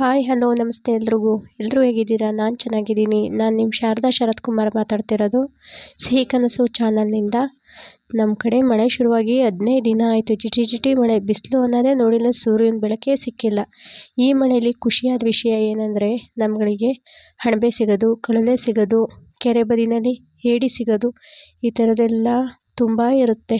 Hi hello ನಮಸ್ತೆ ಎಲ್ರಿಗೂ. ಎಲ್ಲರೂ ಹೇಗಿದ್ದೀರಾ? ನಾನು ಚೆನ್ನಾಗಿದ್ದೀನಿ. ನಾನು ನಿಮ್ಮ ಶಾರದಾ ಶರತ್ ಕುಮಾರ್ ಮಾತಾಡ್ತಿರೋದು ಸಿಹಿ ಕನಸು ಚಾನಲ್ನಿಂದ. ನಮ್ಮ ಕಡೆ ಮಳೆ ಶುರುವಾಗಿ ಹದಿನೈದು ದಿನ ಆಯಿತು. ಜಿಟಿ ಜಿಟಿ ಮಳೆ. ಬಿಸಿಲು ಅನ್ನೋದೇ ನೋಡಿಲ್ಲ, ಸೂರ್ಯನ ಬೆಳಕೇ ಸಿಕ್ಕಿಲ್ಲ. ಈ ಮಳೆಯಲ್ಲಿ ಖುಷಿಯಾದ ವಿಷಯ ಏನಂದರೆ ನಮ್ಮಗಳಿಗೆ ಹಣಬೆ ಸಿಗೋದು, ಕಳಲೆ ಸಿಗೋದು, ಕೆರೆ ಬದಿನಲ್ಲಿ ಏಡಿ ಸಿಗೋದು, ಈ ಥರದ್ದೆಲ್ಲ ತುಂಬ ಇರುತ್ತೆ.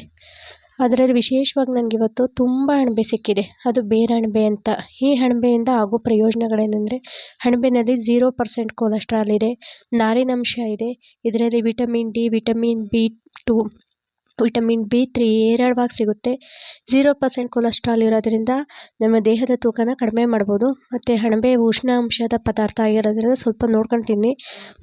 ಅದರಲ್ಲಿ ವಿಶೇಷವಾಗಿ ನನಗೆ ಇವತ್ತು ತುಂಬ ಅಣಬೆ ಸಿಕ್ಕಿದೆ. ಅದು ಬೇರೆ ಅಣಬೆ ಅಂತ. ಈ ಅಣಬೆಯಿಂದ ಆಗೋ ಪ್ರಯೋಜನಗಳೇನೆಂದರೆ, ಅಣಬೆನಲ್ಲಿ ಝೀರೋ ಪರ್ಸೆಂಟ್ ಕೊಲೆಸ್ಟ್ರಾಲ್ ಇದೆ, ನಾರಿನಂಶ ಇದೆ. ಇದರಲ್ಲಿ vitamin D, vitamin B two, vitamin B three ಹೇರಳವಾಗಿ ಸಿಗುತ್ತೆ. ಝೀರೋ ಪರ್ಸೆಂಟ್ ಕೊಲೆಸ್ಟ್ರಾಲ್ ಇರೋದ್ರಿಂದ ನಮ್ಮ ದೇಹದ ತೂಕನ ಕಡಿಮೆ ಮಾಡ್ಬೋದು. ಮತ್ತು ಅಣಬೆ ಉಷ್ಣಾಂಶದ ಪದಾರ್ಥ ಆಗಿರೋದ್ರಿಂದ ಸ್ವಲ್ಪ ನೋಡ್ಕೊಂಡು ತಿನ್ನಿ.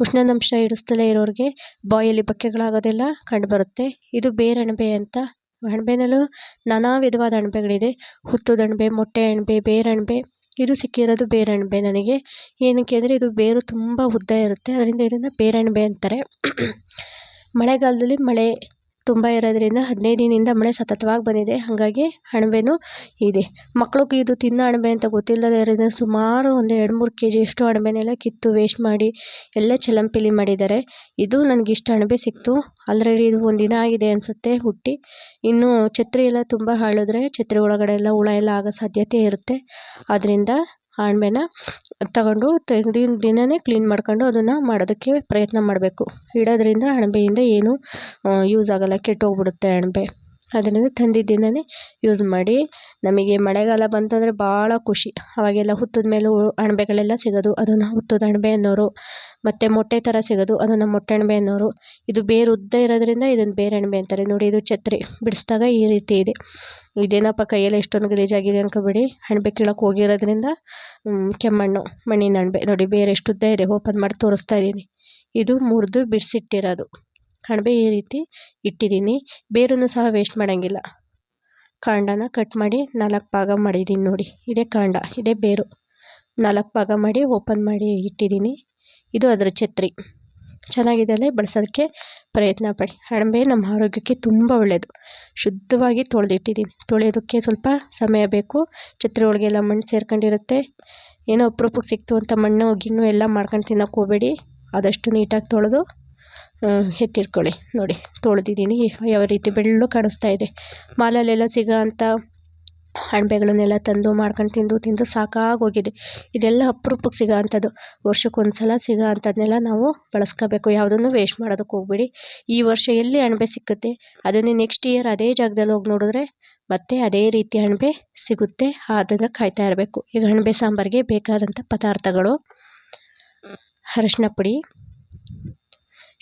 ಉಷ್ಣಾಂಶ ಇಡಿಸ್ದಲೇ ಇರೋರಿಗೆ ಬಾಯಲ್ಲಿ ಬಕ್ಕೆಗಳಾಗೋದೆಲ್ಲ, ಕಂಡುಬರುತ್ತೆ. ಇದು ಬೇರೆ ಅಣಬೆ ಅಂತ ಅಣಬೆನಲ್ಲೂ ನಾನಾ ವಿಧವಾದ ಅಣಬೆಗಳಿದೆ. ಹುತ್ತದ ಅಣಬೆ, ಮೊಟ್ಟೆ ಅಣಬೆ, ಬೇರೆ ಅಣಬೆ. ಇದು ಸಿಕ್ಕಿರೋದು ಬೇರೆ ಅಣಬೆ ನನಗೆ. ಏನಕ್ಕೆ ಅಂದರೆ ಇದು ಬೇರು ತುಂಬ ಉದ್ದ ಇರುತ್ತೆ. ಅದರಿಂದ ಇದನ್ನು ಬೇರೆ ಅಣಬೆ ಅಂತಾರೆ. ಮಳೆಗಾಲದಲ್ಲಿ ಮಳೆ ತುಂಬ ಇರೋದ್ರಿಂದ ಹದಿನೈದು ದಿನದಿಂದ ಮಳೆ ಸತತವಾಗಿ ಬಂದಿದೆ. ಹಾಗಾಗಿ ಅಣಬೆನೂ ಇದೆ. ಮಕ್ಳಿಗೆ ಇದು ತಿನ್ನೋ ಅಣಬೆ ಅಂತ ಗೊತ್ತಿಲ್ಲದೆ ಇರೋದ್ರಿಂದ ಸುಮಾರು ಒಂದು ಎರಡು ಮೂರು ಕೆ ಜಿಯಷ್ಟು ಅಣಬೆನೆಲ್ಲ ಕಿತ್ತು ವೇಸ್ಟ್ ಮಾಡಿ ಎಲ್ಲ ಚಲಂಪಿಲಿ ಮಾಡಿದ್ದಾರೆ. ಇದು ನನಗೆ ಇಷ್ಟು ಅಣಬೆ ಸಿಕ್ತು. ಆಲ್ರೆಡಿ ಇದು ಒಂದು ದಿನ ಆಗಿದೆ ಅನಿಸುತ್ತೆ ಹುಟ್ಟಿ. ಇನ್ನು ಛತ್ರಿ ಎಲ್ಲ ತುಂಬ ಹಾಳಿದ್ರೆ ಛತ್ರಿ ಒಳಗಡೆ ಎಲ್ಲ ಹುಳ ಎಲ್ಲ ಆಗೋ ಸಾಧ್ಯತೆ ಇರುತ್ತೆ. ಆದ್ದರಿಂದ ಅಣಬೆನ ತಗೊಂಡು ತೆಗ್ದಿನ ದಿನವೇ ಕ್ಲೀನ್ ಮಾಡ್ಕೊಂಡು ಅದನ್ನು ಮಾಡೋದಕ್ಕೆ ಪ್ರಯತ್ನ ಮಾಡಬೇಕು. ಇಡೋದ್ರಿಂದ ಅಣಬೆಯಿಂದ ಏನೂ ಯೂಸ್ ಆಗೋಲ್ಲ, ಕೆಟ್ಟೋಗ್ಬಿಡುತ್ತೆ ಅಣಬೆ ಅದರಿಂದ ತಂದಿದ್ದ ದಿನವೇ ಯೂಸ್ ಮಾಡಿ. ನಮಗೆ ಮಳೆಗಾಲ ಬಂತಂದರೆ ಭಾಳ ಖುಷಿ. ಅವಾಗೆಲ್ಲ ಹುತ್ತದ ಮೇಲೆ ಅಣಬೆಗಳೆಲ್ಲ ಸಿಗೋದು ಅದನ್ನು ಹುತ್ತದ ಅಣಬೆ ಅನ್ನೋರು. ಮತ್ತು ಮೊಟ್ಟೆ ಥರ ಸಿಗೋದು ಅದನ್ನು ಮೊಟ್ಟೆ ಅಣಬೆ ಅನ್ನೋರು. ಇದು ಬೇರು ಉದ್ದ ಇರೋದ್ರಿಂದ ಇದನ್ನು ಬೇರೆ ಅಣಬೆ ಅಂತಾರೆ. ನೋಡಿ, ಇದು ಛತ್ರಿ. ಬಿಡಿಸಿದಾಗ ಈ ರೀತಿ ಇದೆ. ಇದೇನಪ್ಪ ಕೈಯೆಲ್ಲ ಎಷ್ಟೊಂದು ಗಲೀಜಾಗಿದೆ ಅನ್ಕೋಬೇಡಿ. ಅಣಬೆ ಕೀಳಕ್ಕೆ ಹೋಗಿರೋದ್ರಿಂದ ಕೆಮ್ಮಣ್ಣು, ಮಣ್ಣಿನ ಅಣಬೆ. ನೋಡಿ, ಬೇರೆ ಎಷ್ಟು ಉದ್ದ ಇದೆ. ಓಪನ್ ಮಾಡಿ ತೋರಿಸ್ತಾ ಇದ್ದೀನಿ. ಇದು ಮುರಿದು ಬಿಡಿಸಿಟ್ಟಿರೋದು. ಅಣಬೆ ಈ ರೀತಿ ಇಟ್ಟಿದ್ದೀನಿ. ಬೇರನ್ನು ಸಹ ವೇಸ್ಟ್ ಮಾಡೋಂಗಿಲ್ಲ. ಕಾಂಡನ ಕಟ್ ಮಾಡಿ ನಾಲ್ಕು ಭಾಗ ಮಾಡಿದ್ದೀನಿ ನೋಡಿ. ಇದೇ ಕಾಂಡ, ಇದೇ ಬೇರು. ನಾಲ್ಕು ಭಾಗ ಮಾಡಿ ಓಪನ್ ಮಾಡಿ ಇಟ್ಟಿದ್ದೀನಿ ಇದು ಅದರ ಛತ್ರಿ. ಚೆನ್ನಾಗಿದೆ ಅಲ್ಲೇ, ಬಳಸೋದಕ್ಕೆ ಪ್ರಯತ್ನ ಪಡಿ. ಅಣಬೆ ನಮ್ಮ ಆರೋಗ್ಯಕ್ಕೆ ತುಂಬ ಒಳ್ಳೆಯದು ಶುದ್ಧವಾಗಿ ತೊಳೆದಿಟ್ಟಿದ್ದೀನಿ ತೊಳೆಯೋದಕ್ಕೆ ಸ್ವಲ್ಪ ಸಮಯ ಬೇಕು. ಛತ್ರಿ ಒಳಗೆಲ್ಲ ಮಣ್ಣು ಸೇರ್ಕೊಂಡಿರುತ್ತೆ. ಏನೋ ಅಪ್ರೂಪಕ್ಕೆ ಸಿಕ್ತು ಅಂತ ಮಣ್ಣು, ಗಿಣ್ಣು ಎಲ್ಲ ಮಾಡ್ಕೊಂಡು ತಿನ್ನೋಕೆ ಹೋಗಬೇಡಿ. ಆದಷ್ಟು ನೀಟಾಗಿ ತೊಳೆದು ಎತ್ತಿಟ್ಕೊಳ್ಳಿ ನೋಡಿ, ತೊಳೆದಿದ್ದೀನಿ. ಯಾವ ರೀತಿ ಬೆಳ್ಳು ಕಾಣಿಸ್ತಾ ಇದೆ. ಮಾಲಲ್ಲೆಲ್ಲ ಸಿಗೋ ಅಂಥ ಅಣಬೆಗಳನ್ನೆಲ್ಲ ತಂದು ಮಾಡ್ಕೊಂಡು ತಿಂದು ತಿಂದು ಸಾಕಾಗೋಗಿದೆ. ಇದೆಲ್ಲ ಅಪ್ರೂಪಕ್ಕೆ ಸಿಗೋ ಅಂಥದ್ದು ವರ್ಷಕ್ಕೊಂದು ಸಲ ಸಿಗೋ ಅಂಥದ್ದನ್ನೆಲ್ಲ ನಾವು ಬಳಸ್ಕೋಬೇಕು. ಯಾವುದನ್ನು ವೇಸ್ಟ್ ಮಾಡೋದಕ್ಕೆ ಹೋಗ್ಬೇಡಿ. ಈ ವರ್ಷ ಎಲ್ಲಿ ಅಣಬೆ ಸಿಕ್ಕುತ್ತೆ, ಅದನ್ನೇ ನೆಕ್ಸ್ಟ್ ಇಯರ್ ಅದೇ ಜಾಗದಲ್ಲಿ ಹೋಗಿ ನೋಡಿದ್ರೆ ಮತ್ತೆ ಅದೇ ರೀತಿ ಅಣಬೆ ಸಿಗುತ್ತೆ. ಅದನ್ನು ಕಾಯ್ತಾ ಇರಬೇಕು. ಈಗ ಅಣಬೆ ಸಾಂಬಾರಿಗೆ ಬೇಕಾದಂಥ ಪದಾರ್ಥಗಳು ಅರಶಿನ ಪುಡಿ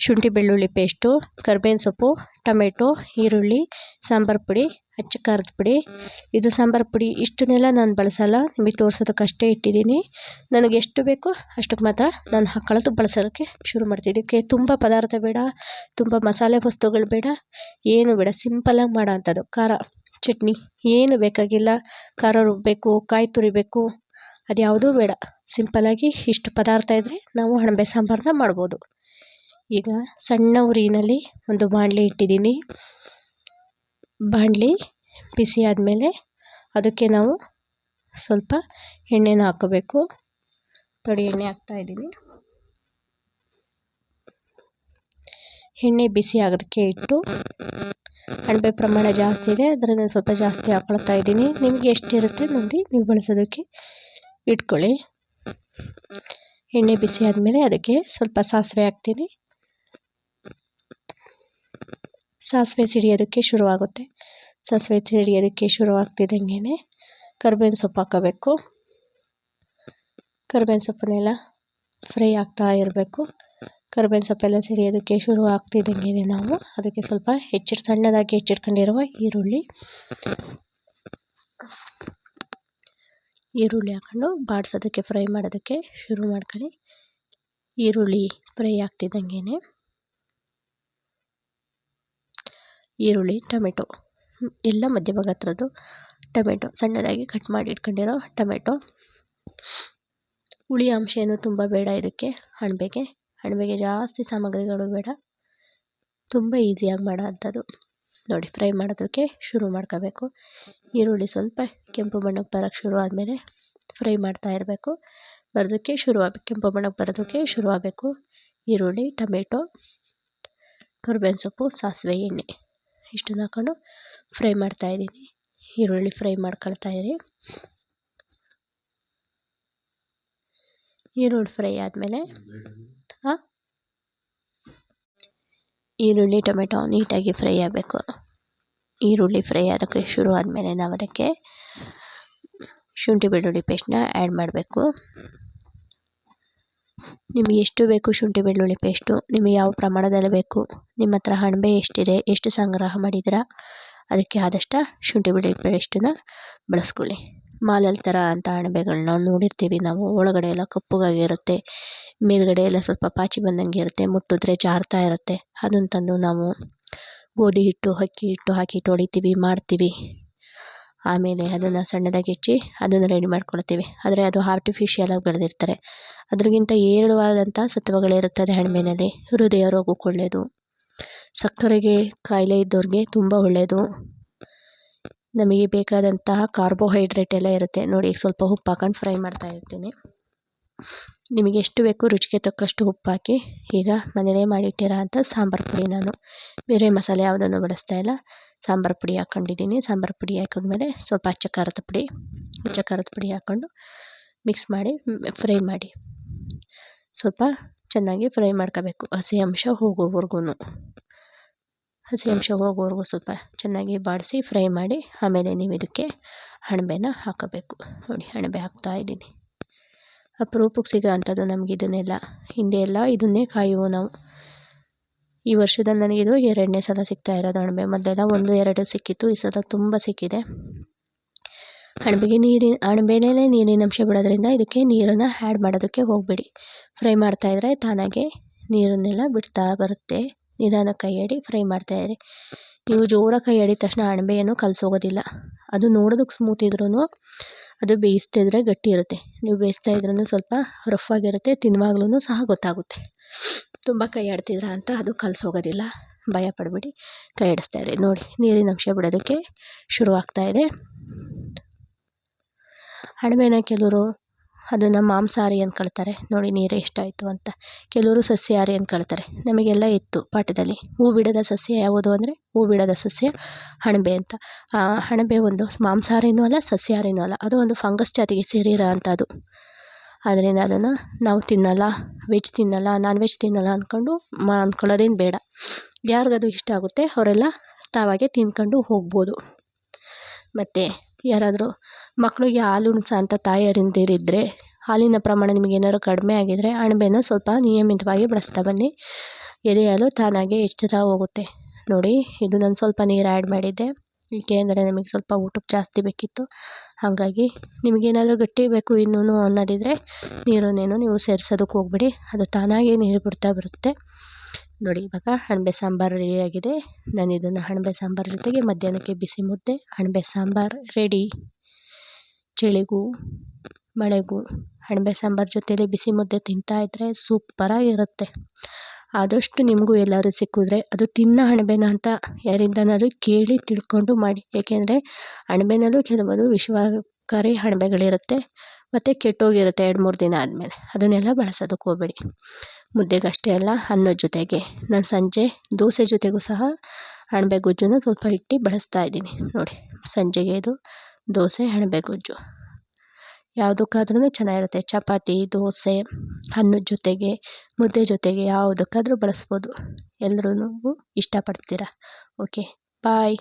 ಶುಂಠಿ ಬೆಳ್ಳುಳ್ಳಿ ಪೇಸ್ಟು, ಕರ್ಬೇವಿನ ಸೊಪ್ಪು, ಟೊಮೆಟೊ, ಈರುಳ್ಳಿ, ಸಾಂಬಾರು ಪುಡಿ, ಅಚ್ಚ ಖಾರದ ಪುಡಿ. ಇದು ಸಾಂಬಾರು ಪುಡಿ ಇಷ್ಟನ್ನೆಲ್ಲ ನಾನು ಬಳಸಲ್ಲ. ನಿಮಗೆ ತೋರ್ಸೋದಕ್ಕಷ್ಟೇ ಇಟ್ಟಿದ್ದೀನಿ. ನನಗೆ ಎಷ್ಟು ಬೇಕೋ ಅಷ್ಟಕ್ಕೆ ಮಾತ್ರ ನಾನು ಹಾಕೊಳ್ಳೋದು ಬಳಸೋದಕ್ಕೆ ಶುರು ಮಾಡ್ತೀನಿ ಇದಕ್ಕೆ ತುಂಬ ಪದಾರ್ಥ ಬೇಡ, ತುಂಬ ಮಸಾಲೆ ವಸ್ತುಗಳು ಬೇಡ, ಏನು ಬೇಡ. ಸಿಂಪಲಾಗಿ ಮಾಡೋ ಅಂಥದ್ದು. ಖಾರ, ಚಟ್ನಿ, ಏನು ಬೇಕಾಗಿಲ್ಲ. ಖಾರ ರುಬ್ಬಬೇಕು ಕಾಯಿ ತುರಿಬೇಕು, ಅದ್ಯಾವುದೂ ಬೇಡ. ಸಿಂಪಲಾಗಿ ಇಷ್ಟು ಪದಾರ್ಥ ಇದ್ದರೆ ನಾವು ಅಣಬೆ ಸಾಂಬಾರನ್ನ ಮಾಡ್ಬೋದು. ಈಗ ಸಣ್ಣ ಉರಿನಲ್ಲಿ ಒಂದು ಬಾಣಲಿ ಇಟ್ಟಿದ್ದೀನಿ. ಬಾಣಲಿ ಬಿಸಿ ಆದಮೇಲೆ ಅದಕ್ಕೆ ನಾವು ಸ್ವಲ್ಪ ಎಣ್ಣೆನ ಹಾಕೋಬೇಕು ತೊಡೆ ಎಣ್ಣೆ ಹಾಕ್ತಾಯಿದ್ದೀನಿ ಎಣ್ಣೆ ಬಿಸಿ ಆಗೋದಕ್ಕೆ ಇಟ್ಟು ಅಣಬೆ ಪ್ರಮಾಣ ಜಾಸ್ತಿ ಇದೆ ಅದರಿಂದ ಸ್ವಲ್ಪ ಜಾಸ್ತಿ ಹಾಕೊಳ್ತಾ ಇದ್ದೀನಿ. ನಿಮಗೆ ಎಷ್ಟಿರುತ್ತೆ ನೋಡಿ, ನೀವು ಬಳಸೋದಕ್ಕೆ ಇಟ್ಕೊಳ್ಳಿ. ಎಣ್ಣೆ ಬಿಸಿ ಆದಮೇಲೆ ಅದಕ್ಕೆ ಸ್ವಲ್ಪ ಸಾಸಿವೆ ಹಾಕ್ತೀನಿ. ಸಾಸಿವೆ ಸಿಡಿಯೋದಕ್ಕೆ ಶುರುವಾಗುತ್ತೆ. ಸಾಸಿವೆ ಸಿಡಿಯೋದಕ್ಕೆ ಶುರುವಾಗ್ತಿದ್ದಂಗೆ ಕರ್ಬೇವಿನ ಸೊಪ್ಪು ಹಾಕೋಬೇಕು. ಕರ್ಬೇವಿನ ಸೊಪ್ಪನ್ನೆಲ್ಲ ಫ್ರೈ ಆಗ್ತಾ ಇರಬೇಕು. ಕರ್ಬೇವಿನ ಸೊಪ್ಪೆಲ್ಲ ಸಿಡಿಯೋದಕ್ಕೆ ಶುರು ಆಗ್ತಿದ್ದಂಗೆ ನಾವು ಅದಕ್ಕೆ ಸ್ವಲ್ಪ ಹೆಚ್ಚಿಟ್ಟು ಸಣ್ಣದಾಗಿ ಹೆಚ್ಚಿಟ್ಕೊಂಡಿರುವ ಈರುಳ್ಳಿ. ಈರುಳ್ಳಿ ಹಾಕೊಂಡು ಬಾಡಿಸೋದಕ್ಕೆ, ಫ್ರೈ ಮಾಡೋದಕ್ಕೆ ಶುರು ಮಾಡ್ಕೊಳ್ಳಿ. ಈರುಳ್ಳಿ ಫ್ರೈ ಆಗ್ತಿದ್ದಂಗೆ ಈರುಳ್ಳಿ, ಟೊಮೆಟೊ. ಎಲ್ಲ ಮಧ್ಯಭಾಗ ಹತ್ರದ್ದು ಟೊಮೆಟೊ. ಸಣ್ಣದಾಗಿ ಕಟ್ ಮಾಡಿ ಇಟ್ಕೊಂಡಿರೋ ಟೊಮೆಟೊ. ಹುಳಿ ಅಂಶ ಏನು ತುಂಬ ಬೇಡ ಇದಕ್ಕೆ ಅಣಬೆಗೆ ಅಣಬೆಗೆ ಜಾಸ್ತಿ ಸಾಮಗ್ರಿಗಳು ಬೇಡ. ತುಂಬ ಈಸಿಯಾಗಿ ಮಾಡೋ ಅಂಥದ್ದು. ನೋಡಿ, ಫ್ರೈ ಮಾಡೋದಕ್ಕೆ ಶುರು ಮಾಡ್ಕೋಬೇಕು. ಈರುಳ್ಳಿ ಸ್ವಲ್ಪ ಕೆಂಪು ಬಣ್ಣಕ್ಕೆ ಬರೋಕ್ಕೆ ಶುರು ಆದಮೇಲೆ ಫ್ರೈ ಮಾಡ್ತಾ ಇರಬೇಕು. ಬರೋದಕ್ಕೆ ಶುರುವಾಗಬೇಕು ಕೆಂಪು ಬಣ್ಣಕ್ಕೆ ಬರೋದಕ್ಕೆ ಶುರುವಾಗಬೇಕು ಈರುಳ್ಳಿ, ಟೊಮೆಟೊ, ಕರ್ಬೇವಿನ ಸೊಪ್ಪು, ಸಾಸಿವೆ, ಎಣ್ಣೆ. ಇಷ್ಟನ್ನು ಹಾಕ್ಕೊಂಡು ಫ್ರೈ ಮಾಡ್ತಾಯಿದ್ದೀನಿ ಈರುಳ್ಳಿ ಫ್ರೈ ಮಾಡ್ಕೊಳ್ತಾ ಇರಿ. ಈರುಳ್ಳಿ ಫ್ರೈ ಆದಮೇಲೆ ಈರುಳ್ಳಿ, ಟೊಮೆಟೊ ನೀಟಾಗಿ ಫ್ರೈ ಆಗಬೇಕು. ಈರುಳ್ಳಿ ಫ್ರೈ ಆದಕ್ಕೆ ಶುರು ಆದಮೇಲೆ ನಾವು ಅದಕ್ಕೆ ಶುಂಠಿ ಬೆಳ್ಳುಳ್ಳಿ ಪೇಸ್ಟ್ನ ಆ್ಯಡ್ ಮಾಡಬೇಕು. ನಿಮಗೆ ಎಷ್ಟು ಬೇಕು ಶುಂಠಿ, ಬೆಳ್ಳುಳ್ಳಿ ಪೇಸ್ಟು, ನಿಮಗೆ ಯಾವ ಪ್ರಮಾಣದಲ್ಲಿ ಬೇಕು, ನಿಮ್ಮ ಹತ್ರ ಅಣಬೆ ಎಷ್ಟಿದೆ, ಎಷ್ಟು ಸಂಗ್ರಹ ಮಾಡಿದ್ದೀರಾ, ಅದಕ್ಕೆ ಆದಷ್ಟು ಶುಂಠಿ, ಬೆಳ್ಳುಳ್ಳಿ ಪೇಸ್ಟನ್ನ ಬಳಸ್ಕೊಳ್ಳಿ. ಮಾಲಲ್ಲಿ ಥರ ಅಂತ ಅಣಬೆಗಳನ್ನ ನೋಡಿರ್ತೀವಿ ನಾವು. ಒಳಗಡೆ ಎಲ್ಲ ಕಪ್ಪಗಾಗಿರುತ್ತೆ ಮೇಲುಗಡೆ ಎಲ್ಲ ಸ್ವಲ್ಪ ಪಾಚಿ ಬಂದಂಗೆ ಇರುತ್ತೆ, ಮುಟ್ಟಿದ್ರೆ ಜಾರ್ತಾ ಇರುತ್ತೆ. ಅದನ್ನು ತಂದು ನಾವು ಗೋಧಿ ಹಿಟ್ಟು, ಅಕ್ಕಿ ಹಿಟ್ಟು ಹಾಕಿ ತೊಳಿತೀವಿ, ಮಾಡ್ತೀವಿ. ಆಮೇಲೆ ಅದನ್ನು ಸಣ್ಣದಾಗಿ ಹೆಚ್ಚಿ ಅದನ್ನು ರೆಡಿ ಮಾಡ್ಕೊಳ್ತೀವಿ. ಆದರೆ ಅದು ಆರ್ಟಿಫಿಷಿಯಲಾಗಿ ಬೆಳೆದಿರ್ತಾರೆ. ಅದ್ರಿಗಿಂತ ಏರಳವಾದಂಥ ಸತ್ವಗಳಿರುತ್ತದೆ ಹಣ್ಣಿನಲ್ಲಿ. ಹೃದಯ ರೋಗಕ್ಕೆ ಒಳ್ಳೆಯದು ಸಕ್ಕರೆಗೆ ಕಾಯಿಲೆ ಇದ್ದವ್ರಿಗೆ ತುಂಬ ಒಳ್ಳೆಯದು ನಮಗೆ ಬೇಕಾದಂತಹ ಕಾರ್ಬೋಹೈಡ್ರೇಟ್ ಎಲ್ಲ ಇರುತ್ತೆ. ನೋಡಿ ಸ್ವಲ್ಪ ಉಪ್ಪು ಹಾಕೊಂಡು ಫ್ರೈ ಮಾಡ್ತಾ ಇರ್ತೀನಿ. ನಿಮಗೆ ಎಷ್ಟು ಬೇಕು ರುಚಿಗೆ ತಕ್ಕಷ್ಟು ಉಪ್ಪು ಹಾಕಿ ಈಗ ಮನೇಲೇ ಮಾಡಿಟ್ಟಿರೋ ಅಂಥ ಸಾಂಬಾರು ಪುಡಿ ನಾನು. ಬೇರೆ ಮಸಾಲೆ ಯಾವುದನ್ನು ಬಳಸ್ತಾ ಇಲ್ಲ. ಸಾಂಬಾರು ಪುಡಿ ಹಾಕ್ಕೊಂಡಿದ್ದೀನಿ ಸಾಂಬಾರು ಪುಡಿ ಹಾಕಿದ್ಮೇಲೆ ಸ್ವಲ್ಪ ಅಚ್ಚ ಖಾರದ ಪುಡಿ ಅಚ್ಚ ಖಾರದ ಪುಡಿ ಹಾಕ್ಕೊಂಡು ಮಿಕ್ಸ್ ಮಾಡಿ ಫ್ರೈ ಮಾಡಿ. ಸ್ವಲ್ಪ ಚೆನ್ನಾಗಿ ಫ್ರೈ ಮಾಡ್ಕೋಬೇಕು. ಹಸಿ ಅಂಶ ಹೋಗೋವರೆಗೂ ಹಸಿ ಅಂಶ ಹೋಗೋವರೆಗೂ ಸ್ವಲ್ಪ ಚೆನ್ನಾಗಿ ಬಾಡಿಸಿ ಫ್ರೈ ಮಾಡಿ, ಆಮೇಲೆ ನೀವು ಇದಕ್ಕೆ ಅಣಬೆನ ಹಾಕಬೇಕು. ನೋಡಿ ಅಣಬೆ ಹಾಕ್ತಾಯಿದ್ದೀನಿ ಅಪರೂಪಕ್ಕೆ ಸಿಗೋ ನಮಗೆ ಇದನ್ನೆಲ್ಲ. ಹಿಂದೆ ಎಲ್ಲ ಇದನ್ನೇ ಕಾಯುವ ನಾವು. ಈ ವರ್ಷದಲ್ಲಿ ನನಗಿದು ಎರಡನೇ ಸಲ ಸಿಗ್ತಾ ಇರೋದು ಅಣಬೆ. ಮೊದಲೆಲ್ಲ ಒಂದು, ಎರಡು ಸಿಕ್ಕಿತ್ತು, ಈ ಸಲ ತುಂಬ ಸಿಕ್ಕಿದೆ. ಅಣಬೆಗೆ ನೀರಿನ ಅಣಬೆನೇ ನೀರಿನ ಅಂಶ ಬಿಡೋದ್ರಿಂದ ಇದಕ್ಕೆ ನೀರನ್ನು ಆ್ಯಡ್ ಮಾಡೋದಕ್ಕೆ ಹೋಗಬೇಡಿ. ಫ್ರೈ ಮಾಡ್ತಾಯಿದ್ರೆ ತಾನಾಗೆ ನೀರನ್ನೆಲ್ಲ ಬಿಡ್ತಾ ಬರುತ್ತೆ. ನಿಧಾನ ಕೈಯಡಿ ಫ್ರೈ ಮಾಡ್ತಾಯಿರಿ ನೀವು ಜೋರಾಗಿ ಕೈಯಡಿದ ತಕ್ಷಣ ಅಣಬೆಯನ್ನು ಕಲಸೋಗೋದಿಲ್ಲ. ಅದು ನೋಡೋದಕ್ಕೆ ಸ್ಮೂತ್ ಇದ್ರೂ ಅದು ಬೇಯಿಸ್ತಿದ್ರೆ ಗಟ್ಟಿ ಇರುತ್ತೆ. ನೀವು ಬೇಯಿಸ್ತಾ ಇದ್ರೂ ಸ್ವಲ್ಪ ರಫ್ ಆಗಿರುತ್ತೆ ತಿನ್ನುವಾಗ್ಲೂ ಸಹ ಗೊತ್ತಾಗುತ್ತೆ. ತುಂಬ ಕೈ ಆಡ್ತಿದ್ರ ಅಂತ ಅದು ಕಲಸೋಗೋದಿಲ್ಲ. ಭಯ ಪಡಬೇಡಿ, ಕೈ ಆಡಿಸ್ತಾ ಇರಿ. ನೋಡಿ, ನೀರಿನ ಅಂಶ ಬಿಡೋದಕ್ಕೆ ಶುರು ಆಗ್ತಾಯಿದೆ ಅಣಬೆನ ಕೆಲವರು ಅದನ್ನು ಮಾಂಸಾಹಾರಿ ಅಂದ್ಕೊಳ್ತಾರೆ ನೋಡಿ ನೀರು ಎಷ್ಟಾಯಿತು ಅಂತ. ಕೆಲವರು ಸಸ್ಯಾಹಾರಿ ಅಂದ್ಕೊಳ್ತಾರೆ ನಮಗೆಲ್ಲ ಇತ್ತು ಪಾಠದಲ್ಲಿ. ಹೂ ಬಿಡದ ಸಸ್ಯ ಯಾವುದು ಅಂದರೆ ಹೂ ಬಿಡದ ಸಸ್ಯ ಅಣಬೆ ಅಂತ. ಆ ಅಣಬೆ ಒಂದು ಮಾಂಸಾಹಾರಿನೂ ಅಲ್ಲ, ಸಸ್ಯಾಹಾರಿನೂ ಅಲ್ಲ. ಅದು ಒಂದು ಫಂಗಸ್ ಜಾತಿಗೆ ಸೇರಿರೋ ಅಂಥದ್ದು ಆದ್ದರಿಂದ ಅದನ್ನು ನಾವು ತಿನ್ನಲ್ಲ ವೆಜ್ ತಿನ್ನಲ್ಲ ನಾನ್ ವೆಜ್ ತಿನ್ನಲ್ಲ ಅಂದ್ಕೊಂಡು ಮಾ ಅಂದ್ಕೊಳ್ಳೋದೇನು ಬೇಡ. ಯಾರಿಗದು ಇಷ್ಟ ಆಗುತ್ತೆ ಅವರೆಲ್ಲ ತಾವಾಗೆ ತಿನ್ಕೊಂಡು ಹೋಗ್ಬೋದು. ಮತ್ತು ಯಾರಾದರೂ ಮಕ್ಕಳಿಗೆ ಹಾಲು ಉಣ್ಸೋ ಅಂಥ ತಾಯಂದಿರಿದ್ದರೆ ಹಾಲಿನ ಪ್ರಮಾಣ ನಿಮಗೆ ಏನಾದ್ರು ಕಡಿಮೆ ಆಗಿದ್ದರೆ ಅಣಬೆನ ಸ್ವಲ್ಪ ನಿಯಮಿತವಾಗಿ ಬಳಸ್ತಾ ಬನ್ನಿ. ಎದೆ ಹಾಲು ತಾನಾಗೆ ಹೆಚ್ಚುತ್ತಾ ಹೋಗುತ್ತೆ. ನೋಡಿ, ಇದು ನಾನು ಸ್ವಲ್ಪ ನೀರು ಆ್ಯಡ್ ಮಾಡಿದ್ದೆ. ಏಕೆಂದರೆ ನಮಗೆ ಸ್ವಲ್ಪ ಊಟಕ್ಕೆ ಜಾಸ್ತಿ ಬೇಕಿತ್ತು. ಹಾಗಾಗಿ ನಿಮಗೇನಾದರೂ ಗಟ್ಟಿ ಬೇಕು ಇನ್ನೂ ಅನ್ನೋದಿದ್ದರೆ ನೀರನ್ನೇನು ನೀವು ಸೇರಿಸೋದಕ್ಕೆ ಹೋಗ್ಬೇಡಿ. ಅದು ತಾನಾಗೇ ನೀರು ಬಿಡ್ತಾ ಬರುತ್ತೆ. ನೋಡಿ, ಇವಾಗ ಅಣಬೆ ಸಾಂಬಾರು ರೆಡಿಯಾಗಿದೆ ನಾನು ಇದನ್ನು ಅಣಬೆ ಸಾಂಬಾರು ಜೊತೆಗೆ ಮಧ್ಯಾಹ್ನಕ್ಕೆ ಬಿಸಿ ಮುದ್ದೆ ಅಣಬೆ ಸಾಂಬಾರು ರೆಡಿ ಚಳಿಗೂ, ಮಳೆಗೂ ಅಣಬೆ ಸಾಂಬಾರು ಜೊತೆಲಿ ಬಿಸಿ ಮುದ್ದೆ ತಿಂತಾಯಿದ್ರೆ ಸೂಪರಾಗಿರುತ್ತೆ ಆದಷ್ಟು ನಿಮಗೂ ಎಲ್ಲರೂ ಸಿಕ್ಕಿದ್ರೆ ಅದು ತಿನ್ನ ಅಣಬೆನ ಅಂತ ಯಾರಿಂದನಾದರೂ ಕೇಳಿ ತಿಳ್ಕೊಂಡು ಮಾಡಿ. ಏಕೆಂದರೆ ಅಣಬೆನಲ್ಲೂ ಕೆಲವೊಂದು ವಿಷಕಾರಿ ಅಣಬೆಗಳಿರುತ್ತೆ ಮತ್ತು ಕೆಟ್ಟೋಗಿರುತ್ತೆ ಎರಡು ಮೂರು ದಿನ ಆದಮೇಲೆ. ಅದನ್ನೆಲ್ಲ ಬಳಸೋದಕ್ಕೆ ಹೋಗಬೇಡಿ. ಮುದ್ದೆಗಷ್ಟೇ ಅಲ್ಲ ಅನ್ನದ ಜೊತೆಗೆ. ನಾನು ಸಂಜೆ ದೋಸೆ ಜೊತೆಗೂ ಸಹ ಅಣಬೆ ಗೊಜ್ಜನ್ನು ಸ್ವಲ್ಪ ಇಟ್ಟು ಬಳಸ್ತಾ ಇದ್ದೀನಿ. ನೋಡಿ ಸಂಜೆಗೆ ಇದು ದೋಸೆ ಅಣಬೆ ಗೊಜ್ಜು. ಯಾವುದಕ್ಕಾದ್ರೂ ಚೆನ್ನಾಗಿರುತ್ತೆ. ಚಪಾತಿ ದೋಸೆ ಅನ್ನದ ಜೊತೆಗೆ ಮುದ್ದೆ ಜೊತೆಗೆ ಯಾವುದಕ್ಕಾದ್ರೂ ಬಳಸ್ಬೋದು. ಎಲ್ಲರೂ ಇಷ್ಟಪಡ್ತೀರ? Okay bye.